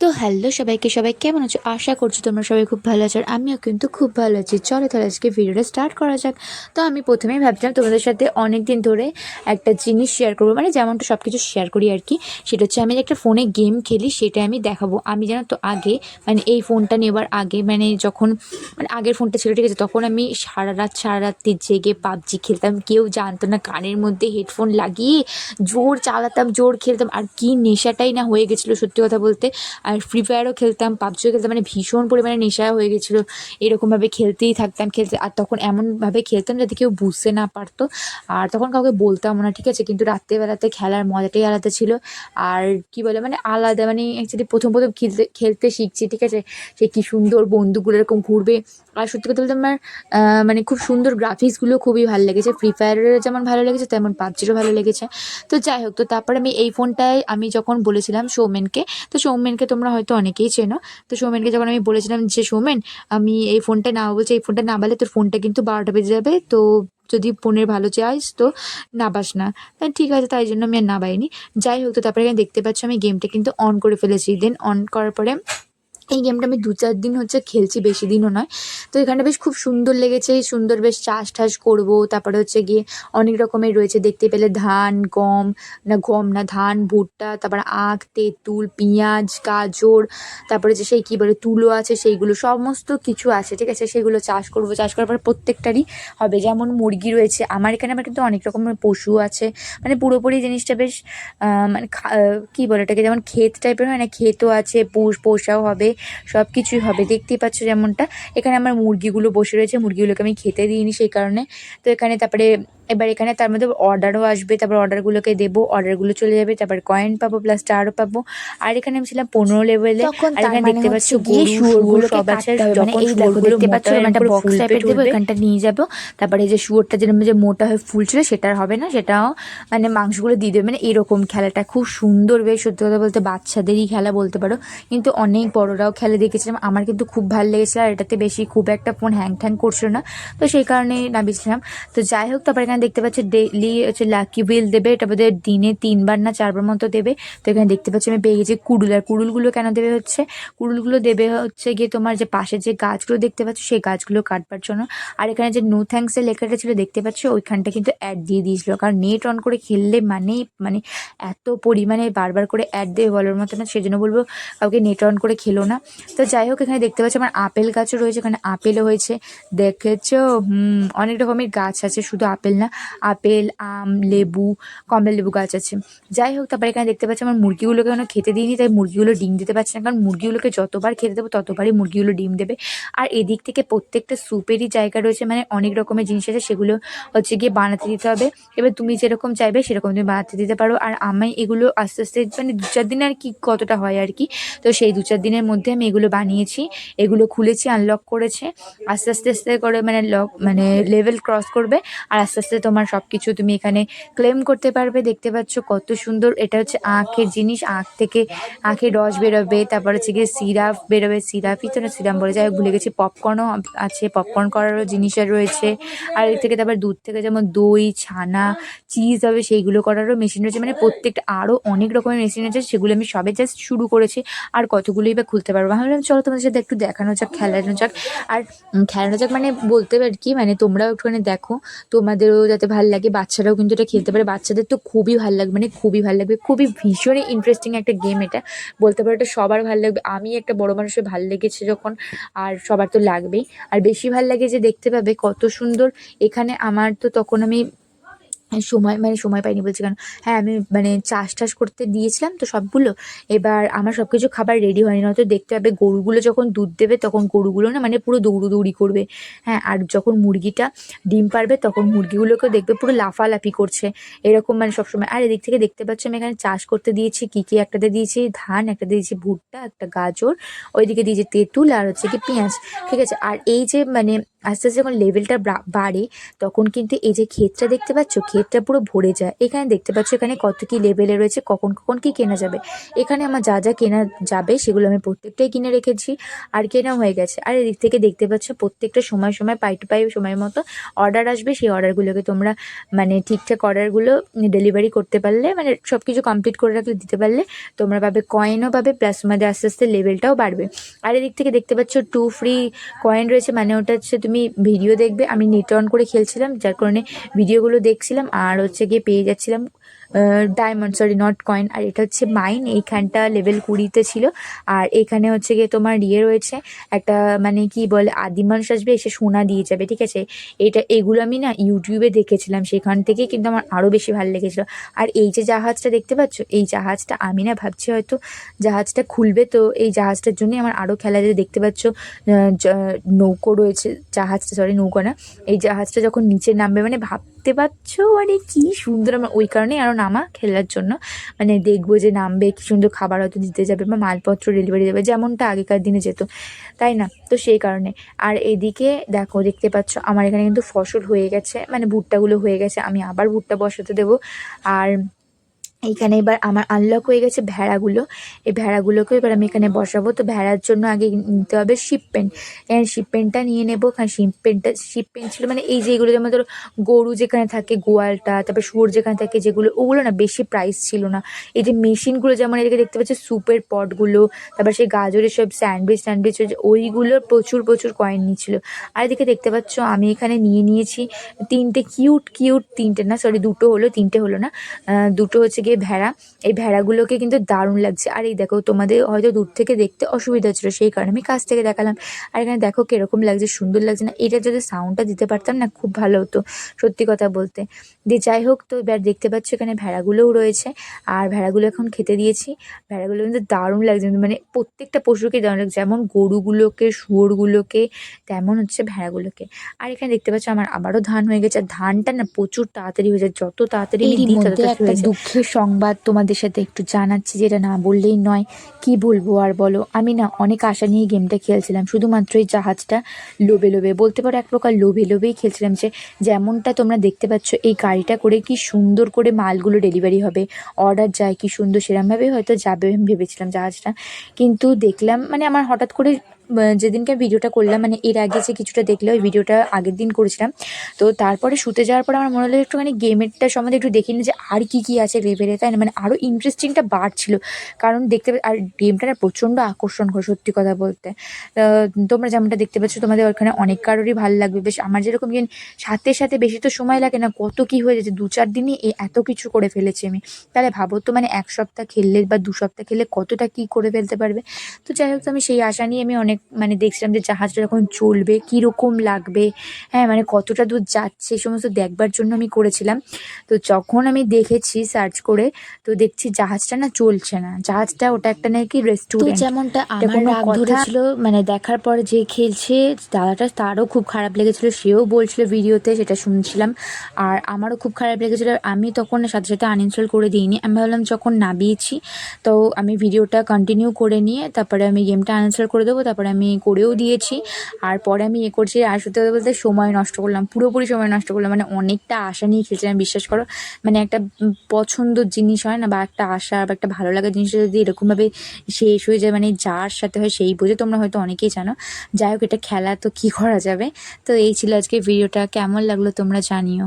তো হ্যালো সবাইকে, সবাই কেমন আছো? আশা করছি তোমরা সবাই খুব ভালো আছো আর আমিও কিন্তু খুব ভালো আছি। চলো তাহলে আজকে ভিডিওটা স্টার্ট করা যাক। তো আমি প্রথমেই ভাবছিলাম তোমাদের সাথে অনেক দিন ধরে একটা জিনিস শেয়ার করব। মানে যেমনটা সব কিছু শেয়ার করি আর কি, সেটা হচ্ছে আমি একটা ফোনে গেম খেলি, সেটা আমি দেখাবো। আমি জানো তো আগে মানে এই ফোনটা নেবার আগে মানে যখন মানে আগের ফোনটা ছিল, ঠিক আছে? তখন আমি সারা রাত, সারা রাত্রি জেগে পাবজি খেলতাম। কেউ জানতো না কানের মধ্যে হেডফোন লাগিয়ে জোর চালাতাম, জোর খেলতাম। আর কি নেশাটাই না হয়ে গেছিল সত্যি কথা বলতে। আর ফ্রি ফায়ারও খেলতাম পাবজিও খেলতাম মানে ভীষণ পরিমাণে নেশা হয়ে গেছিল। এরকমভাবে খেলতেই থাকতাম, খেলতে, আর তখন এমনভাবে খেলতাম যাতে কেউ বুঝতে না পারতো। আর তখন কাউকে বলতাম না, ঠিক আছে? কিন্তু রাত্রেবেলাতে খেলার মজাটাই আলাদা ছিল। আর কি বলে মানে আলাদা মানে অ্যাকচুয়ালি প্রথম প্রথম খেলতে খেলতে শিখছি, ঠিক আছে? সে কি সুন্দর বন্দুকগুলো এরকম ঘুরবে। আর সত্যি কথা বলতে আমার মানে খুব সুন্দর গ্রাফিক্সগুলো খুবই ভালো লেগেছে। ফ্রি ফায়ারের যেমন ভালো লেগেছে, তেমন পাবজিরও ভালো লেগেছে। তো যাই হোক, তো তারপরে আমি এই ফোনটায় আমি যখন বলেছিলাম সৌমেনকে তো সৌমেনকে তোমরা হয়তো অনেকেই চেনো। তো সৌমেনকে যখন আমি বলেছিলাম যে, সৌমেন, আমি এই ফোনটা না বলছি, এই ফোনটা না বালে তোর ফোনটা কিন্তু বারোটা বেজে যাবে। তো যদি ফোনের ভালো চাইস তো নাবাস না। তাই ঠিক আছে, তাই জন্য আমি আর নাবাইনি যাই হোক, তো তারপরে দেখতে পাচ্ছ আমি গেমটা কিন্তু অন করে ফেলেছি। দেন অন করার পরে এই গেমটা আমি দু চার দিন হচ্ছে খেলছি, বেশি দিনও নয়। তো এখানটা বেশ খুব সুন্দর লেগেছে, সুন্দর বেশ চাষ টাস করব। তারপরে হচ্ছে গিয়ে অনেক রকমের রয়েছে, দেখতে পেলে ধান, গম, না গম না, ধান, ভুট্টা, তারপরে আখ, তেঁতুল, পেঁয়াজ, গাজর, তারপরে যে সেই কী বলে, তুলো আছে, সেইগুলো, সমস্ত কিছু আছে, ঠিক আছে? সেগুলো চাষ করব। চাষ করার পরে প্রত্যেকটারই হবে। যেমন মুরগি রয়েছে, আমার এখানে আমার কিন্তু অনেক রকমের পশু আছে। মানে পুরোপুরি জিনিসটা বেশ মানে কী বলে এটাকে যেমন ক্ষেত টাইপের হয় না, ক্ষেতও আছে, পোষ, পোষাও হবে। সব কিছুই হবে। দেখতেই পাচ্ছ যেমনটা। এখানে আমার মুরগিগুলো বসে রয়েছে। মুরগিগুলোকে আমি খেতে দিইনি সেই কারণে। তো এখানে তারপরে এবার এখানে তার মধ্যে অর্ডারও আসবে তারপর অর্ডারগুলোকে দেবো অর্ডারগুলো চলে যাবে তারপর কয়েন পাবো প্লাস স্টারও পাবো। আর এখানে আমি ছিলাম পনেরো লেভেলে আর এখানে মানে দেখতে পাচ্ছ গিয়ে গরু শুয়োরগুলোকে সব আছে। মানে যখন শুয়োরগুলো দেখতে পাচ্ছ একটা দেবো, এখানটা নিয়ে যাব। তারপরে যে শুয়োরটা যেরকম যে মোটা হয়ে ফুল ছিল সেটা হবে না সেটাও মানে মাংসগুলো দিয়ে দেবে। মানে এরকম খেলাটা খুব সুন্দর বেশ সত্যি কথা বলতে বাচ্চাদেরই খেলা বলতে পারো। কিন্তু অনেক বড়রাও খেলে দেখেছিলাম। আমার কিন্তু খুব ভালো লেগেছিল আর এটাতে বেশি খুব একটা ফোন হ্যাং ঠ্যাং করছিল না। তো সেই কারণে নামিয়েছিলাম। তো যাই হোক তারপরে এখানে দেখতে পাচ্ছি ডেইলি হচ্ছে লাকি বিল দেবে, এটা বোধহয় দিনে তিনবার না চারবার মতো দেবে। তো এখানে দেখতে পাচ্ছি আমি পেয়ে গেছি কুড়ুল, আর কুড়ুলগুলো কেন দেবে হচ্ছে? কুড়ুলগুলো দেবে হচ্ছে গিয়ে তোমার যে পাশে যে গাছগুলো দেখতে পাচ্ছ, সেই গাছগুলো কাটবার জন্য। আর এখানে যে নো থ্যাঙ্কসের লেখাটা ছিল, দেখতে পাচ্ছ ওইখানটা কিন্তু অ্যাড দিয়ে দিয়েছিল। কারণ নেট অন করে খেললে মানেই মানে এত পরিমাণে বারবার করে অ্যাড দেবে বলার মতো না, সেজন্য বলব কাউকে নেট অন করে খেলো না। তো যাই হোক, এখানে দেখতে পাচ্ছি আমার আপেল গাছও রয়েছে, এখানে আপেলও হয়েছে। দেখেছ? হুম, অনেক রকমের গাছ আছে, শুধু আপেল না, আপেল, আম, লেবু, কমলা লেবু গাছ আছে। যাই হোক, তারপরে এখানে দেখতে পাচ্ছি আমার মুরগিগুলোকে কোনো খেতে দিইনি, তাই মুরগিগুলো ডিম দিতে পারছে না, কারণ মুরগিগুলোকে যতবার খেতে দেবো, ততবারই মুরগিগুলো ডিম দেবে। আর এদিক থেকে প্রত্যেকটা স্যুপেরই জায়গা রয়েছে মানে অনেক রকমের জিনিস আছে, সেগুলো হচ্ছে গিয়ে বানাতে দিতে হবে। এবার তুমি যেরকম চাইবে, সেরকম তুমি বানাতে দিতে পারো। আর আমি এগুলো আস্তে আস্তে মানে দু চার দিনে আর কি কতটা হয় আর কি, তো সেই দু চার দিনের মধ্যে আমি এগুলো বানিয়েছি, এগুলো খুলেছি আনলক করেছে। আস্তে আস্তে আস্তে করে মানে লক মানে লেভেল ক্রস করবে, আর আস্তে আস্তে তোমার সব কিছু তুমি এখানে ক্লেম করতে পারবে। দেখতে পাচ্ছ কত সুন্দর এটা হচ্ছে আখের জিনিস আখ থেকে আখের রস বেরোবে তারপর হচ্ছে গিয়ে সিরাপ বেরোবে সিরাপই তো না সিরাপ বলে হোক, ভুলে গেছি পপকর্নও আছে পপকর্ন করারও জিনিস রয়েছে। আর এর থেকে তারপর দুধ থেকে যেমন দই ছানা চিজ হবে সেইগুলো করারও মেশিন রয়েছে। মানে প্রত্যেকটা আরও অনেক রকমের মেশিন আছে সেগুলো আমি সবে জাস্ট শুরু করেছি আর কতগুলোই বা খুলতে পারব। ভাবলাম চলো তোমাদের সাথে একটু দেখানো যাক খেলানো যাক। আর খেলানো যাক মানে বলতে পারি কি মানে তোমরাও একটুখানি দেখো তোমাদেরও যাতে ভালো লাগে, বাচ্চারাও কিন্তু এটা খেলতে পারে। বাচ্চাদের তো খুবই ভালো লাগবে মানে খুবই ভালো লাগবে, খুবই ভীষণই ইন্টারেস্টিং একটা গেম এটা। বলতে পারো এটা সবার ভালো লাগবে। আমি একটা বড় মানুষের ভালো লেগেছে যখন, আর সবার তো লাগবেই। আর বেশি ভালো লাগে যে দেখতে পাবে কত সুন্দর। এখানে আমার তো তখন আমি সময় মানে সময় পাইনি বলছি। কারণ হ্যাঁ আমি মানে চাষ টাস করতে দিয়েছিলাম তো সবগুলো। এবার আমার সব কিছু খাবার রেডি হয়নি, নয়তো দেখতে হবে গরুগুলো যখন দুধ দেবে তখন গরুগুলো না মানে পুরো দৌড়ুদৌড়ি করবে। হ্যাঁ আর যখন মুরগিটা ডিম পারবে তখন মুরগিগুলোকেও দেখবে পুরো লাফালাফি করছে। এরকম মানে সবসময়। আর এদিক থেকে দেখতে পাচ্ছি আমি এখানে চাষ করতে দিয়েছি, কী কী একটাতে দিয়েছি? ধান, একটা দিয়েছি ভুট্টা, একটা গাজর, ওইদিকে দিয়েছি তেঁতুল আর হচ্ছে কি পেঁয়াজ। ঠিক আছে? আর এই যে মানে আস্তে আস্তে যখন লেভেলটা বাড়ে, তখন কিন্তু এই যে ক্ষেতটা দেখতে পাচ্ছ, ক্ষেতটা পুরো ভরে যায়। এখানে দেখতে পাচ্ছ এখানে কত কি লেভেলে রয়েছে, কখন কখন কি কেনা যাবে। এখানে আমার যা যা কেনা যাবে, সেগুলো আমি প্রত্যেকটাই কিনে রেখেছি, আর কেনা হয়ে গেছে। আর এদিক থেকে দেখতে পাচ্ছ, প্রত্যেকটা সময় সময় পাই টু পাই সময় মতো অর্ডার আসবে। সেই অর্ডারগুলোকে তোমরা মানে ঠিকঠাক অর্ডারগুলো ডেলিভারি করতে পারলে মানে সব কিছু কমপ্লিট করে রাখলে, দিতে পারলে, তোমরা পাবে কয়েনও পাবে প্লাস তোমাদের আস্তে আস্তে লেভেলটাও বাড়বে। আর এদিক থেকে দেখতে পাচ্ছ টু ফ্রি কয়েন রয়েছে মানে ওটা হচ্ছে তুমি ভিডিও দেখবে। আমি নেট অন করে খেলছিলাম, যার কারণে ভিডিওগুলো দেখছিলাম আর হচ্ছে গিয়ে পেয়ে যাচ্ছিলাম। ডায়মন্ড সরি নট কয়েন আর এটা হচ্ছে মাইন এইখানটা লেভেল কুড়িতে ছিল। আর এখানে হচ্ছে গিয়ে তোমার ইয়ে রয়েছে, একটা মানে কি বলে আদি মানুষ আসবে, এসে সোনা দিয়ে যাবে, ঠিক আছে? এটা, এগুলো আমি না ইউটিউবে দেখেছিলাম, সেখান থেকে কিন্তু আমার আরও বেশি ভালো লেগেছিলো। আর এই যে জাহাজটা দেখতে পাচ্ছ, এই জাহাজটা আমি না ভাবছি হয়তো জাহাজটা খুলবে, তো এই জাহাজটার জন্যই আমার আরও খেলা যায় দেখতে পাচ্ছ নৌকো রয়েছে, জাহাজটা সরি নৌকো না, এই জাহাজটা যখন নিচে নামবে মানে ভাবতে পাচ্ছ? মানে কি সুন্দর আমার, ওই কারণেই আরও নামা খেলার জন্য। মানে দেখব যে নামবে, কি সুন্দর খাবার হয়তো দিতে যাবে বা মালপত্র ডেলিভারি দেবে, যেমনটা আগেকার দিনে যেত। তাই না? তো সেই কারণে। আর এদিকে দেখো, দেখতে পাচ্ছ, আমার এখানে কিন্তু ফসল হয়ে গেছে। মানে ভুট্টাগুলো হয়ে গেছে, আমি আবার ভুট্টা বসাতে দেবো। আর এইখানে এবার আমার আনলক হয়ে গেছে ভেড়াগুলো। এই ভেড়াগুলোকে এবার আমি এখানে বসাবো। তো ভেড়ার জন্য আগে নিতে হবে শিপ পেন এখানে শিপ পেনটা নিয়ে নেব। কারণ শিপ পেনটা শিপ পেন ছিল মানে এই যে এগুলো যেমন ধরো গরু যেখানে থাকে, গোয়ালটা, তারপর শুয়োর যেখানে থাকে যেগুলো, ওগুলো না বেশি প্রাইস ছিল না। এই যে মেশিনগুলো যেমন এদিকে দেখতে পাচ্ছি স্যুপের পটগুলো তারপর সেই গাজরের সব স্যান্ডউইচ স্যান্ডউইচ ওইগুলোর প্রচুর প্রচুর কয়েন নিচ্ছিল। আর এদিকে দেখতে পাচ্ছ, আমি এখানে নিয়ে নিয়েছি তিনটে কিউট কিউট তিনটে না সরি দুটো হলো, তিনটে হলো না। দুটো হচ্ছে গিয়ে ভেড়া এই ভেড়াগুলোকে কিন্তু দারুণ লাগছে। আর এই দেখো তোমাদের হয়তো দূর থেকে দেখতে অসুবিধা ছিল সেই কারণে আমি কাছ থেকে দেখালাম। আর এখানে দেখো কীরকম লাগছে সুন্দর লাগছে না। এটা যদি সাউন্ডটা দিতে পারতাম না খুব ভালো হতো সত্যি কথা বলতে। দিয়ে যাই হোক তো এবার দেখতে পাচ্ছ এখানে ভেড়াগুলোও রয়েছে। আর ভেড়াগুলো এখন খেতে দিয়েছি। ভেড়াগুলো কিন্তু দারুণ লাগছে মানে প্রত্যেকটা পশুকে দারুণ লাগছে। যেমন গরুগুলোকে শুয়োরগুলোকে তেমন হচ্ছে ভেড়াগুলোকে। আর এখানে দেখতে পাচ্ছ আমার আবারও ধান হয়ে গেছে। আর ধানটা না প্রচুর তাড়াতাড়ি হয়ে যায় যত তাড়াতাড়ি দিই তত মধ্যে তাড়াতাড়ি হয়ে যায়। সংবাদ তোমাদের সাথে একটু জানাচ্ছি যেটা না বললেই নয়। কি বলব আর বলো? আমি না অনেক আশা নিয়ে গেমটা খেলছিলাম। শুধুমাত্র এই জাহাজটা লোভে লোভে, বলতে পারো এক প্রকার লোভে লোভেই খেলছিলাম যে যেমনটা তোমরা দেখতে পাচ্ছ, এই গাড়িটা করে কি সুন্দর করে মালগুলো ডেলিভারি হবে। অর্ডার যায় কি সুন্দর সেরমভাবেই হয়তো যাবে আমি ভেবেছিলাম জাহাজটা। কিন্তু দেখলাম মানে আমার হঠাৎ করে আহ, যেদিনকে ভিডিওটা করলাম মানে এর আগে যে কিছুটা দেখলে ওই ভিডিওটা আগের দিন করেছিলাম। তো তারপরে শুতে যাওয়ার পর আমার মনে হলো একটুখানি গেমেরটা সম্বন্ধে একটু দেখি নি যে আর কি কি আছে লেভেলে তাই না? মানে আরও ইন্টারেস্টিংটা বাড়ছিল। কারণ দেখতে আর গেমটা প্রচণ্ড আকর্ষণ করে সত্যি কথা বলতে। তোমরা যেমনটা দেখতে পাচ্ছ তোমাদের ওখানে অনেক কারোরই ভালো লাগবে। বেশ আমার যেরকম গেম সাথে সাথে বেশি তো সময় লাগে না কত কি হয়ে যাচ্ছে দু চার দিনে এ এত কিছু করে ফেলেছি আমি। তাহলে ভাবো তো মানে এক সপ্তাহ খেললে বা দু সপ্তাহ খেললে কতটা কি করে ফেলতে পারবে? তো যাই হোক আমি সেই আশা নিয়ে আমি অনেক মানে দেখছিলাম যে জাহাজটা যখন চলবে কীরকম লাগবে হ্যাঁ মানে কতটা দূর যাচ্ছে এই সমস্ত দেখবার জন্য আমি করেছিলাম। তো যখন আমি দেখেছি সার্চ করে তো দেখছি জাহাজটা না চলছে না। জাহাজটা ওটা একটা নাকি রেস্টুরেন্ট যেমনটা আমার রাগ ধরেছিল মানে দেখার পর যে খেলছে দাদাটা তারও খুব খারাপ লেগেছিল সেও বলছিল ভিডিওতে সেটা শুনছিলাম। আর আমারও খুব খারাপ লেগেছিল আমি তখন সাথে সাথে আনইনস্টল করে দিইনি। আমি ভাবলাম যখন নামিয়েছি তো আমি ভিডিওটা কন্টিনিউ করে নিয়ে তারপরে আমি গেমটা আনইনস্টল করে দেবো তারপরে আমি করেও দিয়েছি। আর পরে আমি এ করছি, আর সত্যি কথা বলতে সময় নষ্ট করলাম, পুরোপুরি সময় নষ্ট করলাম। মানে অনেকটা আশা নিয়ে খেলছিলাম, বিশ্বাস করো। মানে একটা উম পছন্দর জিনিস হয় না, বা একটা আশা, বা একটা ভালো লাগার জিনিসটা যদি এরকমভাবে শেষ হয়ে যায় মানে যার সাথে হয় সেই বোঝে। তোমরা হয়তো অনেকেই জানো। যাই হোক, এটা খেলা, তো কী করা যাবে? তো এই ছিল আজকে ভিডিওটা কেমন লাগল তোমরা জানিও।